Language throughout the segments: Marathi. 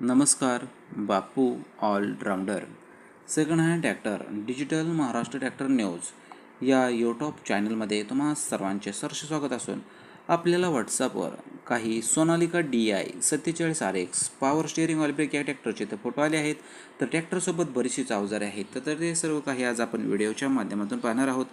नमस्कार Bapu allrounder second hand tractor digital Maharashtra tractor news. या यूट्यूब चॅनलमध्ये तुम्हा सर्वांचे सरस स्वागत असून आपल्याला व्हॉट्सअपवर काही सोनालिका डी आय सत्तेचाळीस R X power steering oil brake या ट्रॅक्टरचे तर फोटो आले आहेत. तर ट्रॅक्टरसोबत बरीचशीच अवजारे आहेत. तर तर ते सर्व काही आज आपण व्हिडिओच्या माध्यमातून पाहणार आहोत.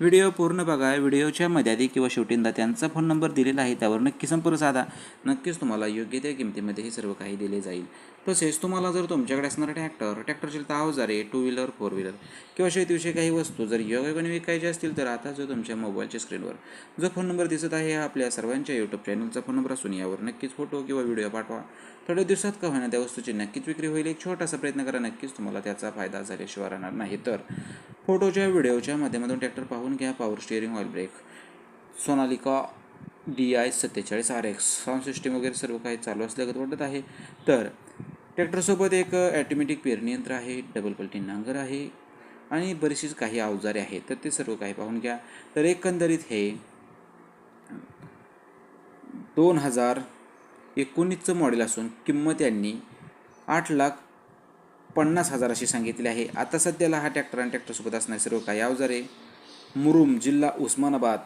व्हिडिओ पूर्ण बघा. व्हिडिओच्या मध्यादी किंवा शेवटींदा त्यांचा फोन नंबर दिलेला आहे. त्यावर नक्की संपर्क साधा. नक्कीच तुम्हाला योग्य त्या किमतीमध्ये हे सर्व काही दिले जाईल. तसेच तुम्हाला जर तुमच्याकडे असणारा ट्रॅक्टर ट्रॅक्टरचे अवजारे टू व्हीलर फोर व्हीलर किंवा शेतीविषयी काही वस्तू जर योगायोगाने विकायचे असतील तर आता जो तुमच्या मोबाईलच्या स्क्रीनवर जो फोन नंबर दिसत आहे हा आपल्या सर्वांच्या यूट्यूब चॅनलचा फोन नंबर असून यावर नक्कीच फोटो किंवा व्हिडिओ पाठवा. थोड्या दिवसात का होईना त्या वस्तूची नक्कीच विक्री होईल. एक छोटासा प्रयत्न करा. नक्कीच तुम्हाला त्याचा फायदा झाल्याशिवाय राहणार नाही. तर फोटोच्या व्हिडिओच्या माध्यमातून ट्रॅक्टर पाहून घ्या. Power steering oil brake Sonalika D I सत्तेचाळीस आर एक्स साऊंड सिस्टीम वगैरे सर्व काही चालू असल्यागत वाटत आहे. तर ट्रॅक्टरसोबत एक ॲटोमॅटिक पेरणी यंत्र आहे. डबल पलटी नांगर आहे. आणि बरीचशीच काही अवजारे आहेत. तर ते सर्व काही पाहून घ्या. तर एकंदरीत हे दोन हजार एकोणीसचं मॉडेल असून किंमत यांनी आठ लाख पन्नास हजार अशी सांगितली आहे. आता सध्याला हा ट्रॅक्टर आणि ट्रॅक्टरसोबत असणारे सर्व काही अवजारे मुरुम जिल्हा उस्मानाबाद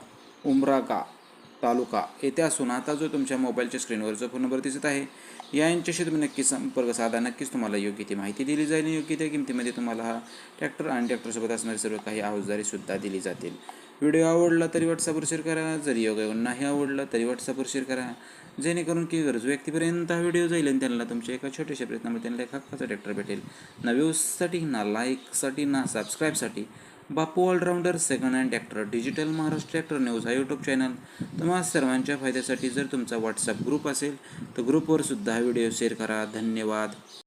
उमरागा तालुका येथे असून आता जो तुमच्या मोबाईलच्या स्क्रीनवर जो फोन नंबर दिसत आहे या यांच्याशी तुम्ही नक्की संपर्क साधा. नक्कीच तुम्हाला योग्य ती माहिती दिली जाईल आणि योग्य त्या किमतीमध्ये तुम्हाला हा ट्रॅक्टर आणि ट्रॅक्टरसोबत असणारे सर्व काही अवजारेसुद्धा दिली जातील. व्हिडिओ आवडला तरी व्हॉट्सअपवर शेअर करा जरी योग्य नाही आवडला तरी व्हॉट्सअपवर शेअर करा. जेणेकरून की गरजू व्यक्तीपर्यंत हा व्हिडिओ जाईल आणि त्यांना तुमच्या एका छोट्याशा प्रयत्नामुळे त्यांना एक हक्काचा ट्रॅक्टर भेटेल. ना व्ह्यूजसाठी ना लाईकसाठी ना सबस्क्राईबसाठी Bapu allrounder second hand tractor digital Maharashtra tractor news हा यूट्यूब चॅनल तुम्हा सर्वांच्या फायद्यासाठी जर तुमचा व्हॉट्सअप ग्रुप असेल तर ग्रुपवर सुद्धा हा व्हिडिओ शेअर करा. धन्यवाद.